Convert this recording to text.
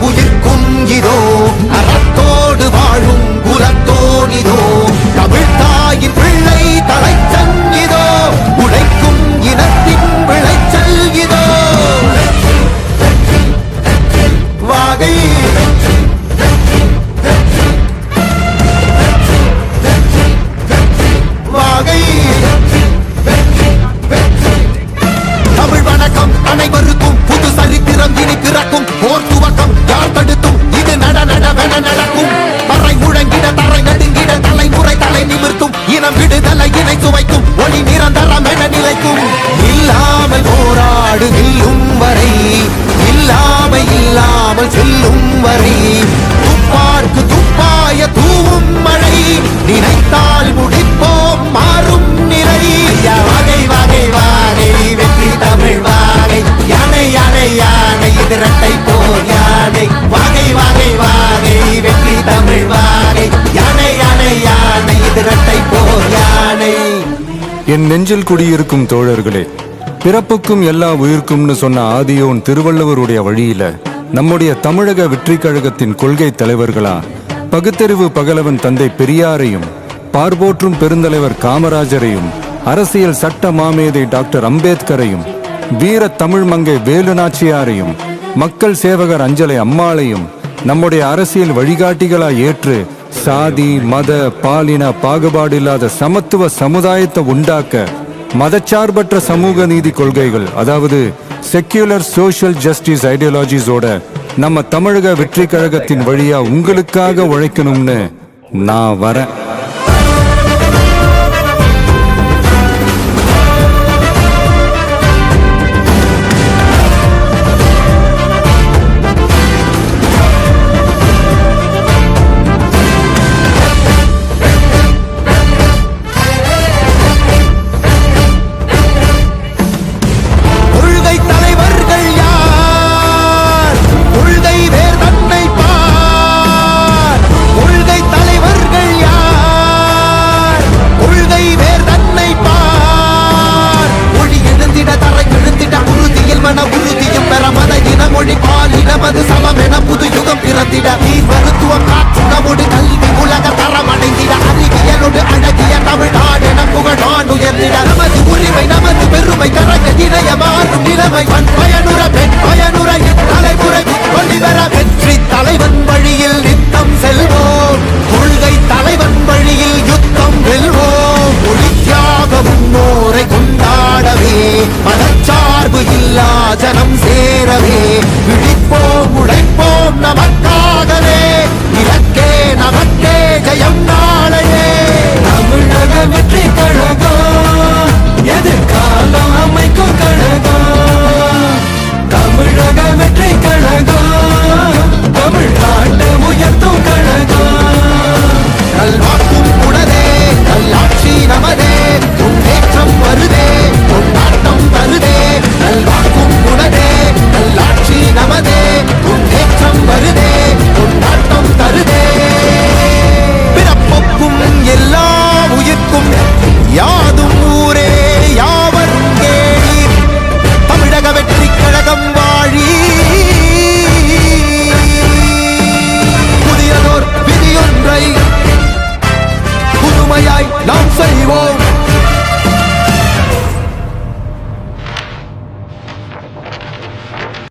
하고 வரை. துப்பார்க்கு துப்பாய தூவும் மழை. நினைத்தால் முடிப்போம் மாறும் நிலை. வகை வகை வாகை. வெற்றி தமிழ் வாகை. யானை யானை யானை. இது இரட்டை போர் யானை. வகை வகை வாகை. வெற்றி தமிழ் வாகை. யானை யானை யானை. இது இரட்டை போர் யானை. என் நெஞ்சில் குடியிருக்கும் தோழர்களே பிறப்புக்கும் எல்லா உயிர்க்கும்னு சொன்ன ஆதியோன் திருவள்ளுவருடைய வழியில நம்முடைய தமிழக வெற்றி கழகத்தின் கொள்கை தலைவர்களா? பகுத்தறிவு பகலவன் தந்தை பெரியாரையும் பார்போற்றும் பெருந்தலைவர் காமராஜரையும் அரசியல் சட்ட மாமேதை டாக்டர் அம்பேத்கரையும் வீர தமிழ் மங்கை வேலு நாச்சியாரையும் மக்கள் சேவகர் அஞ்சலை அம்மாளையும் நம்முடைய அரசியல் வழிகாட்டிகளா ஏற்று சாதி மத பாலின பாகுபாடு இல்லாத சமத்துவ சமுதாயத்தை உண்டாக்க மதச்சார்பற்ற சமூக நீதி கொள்கைகள் அதாவது செக்யூலர் சோஷியல் ஜஸ்டிஸ் ஐடியாலஜிஸோட நம்ம தமிழக வெற்றி கழகத்தின் வழியா உங்களுக்காக உழைக்கணும்னு நான் வரேன். யுகம் நீ மருத்துவ மருத்துவம் காற்றுணவோடு கல்வி உலக தரம் அடைந்திட அறிவியலோடு அழகிய தமிழ்நாடு என புகழான் உயர்ந்திட. நமது உரிமை நமது பெருமை கரக இணைய மாறும் நிலைமை பயனுற பெண் பயனுற I'll நாம் செய்வோம்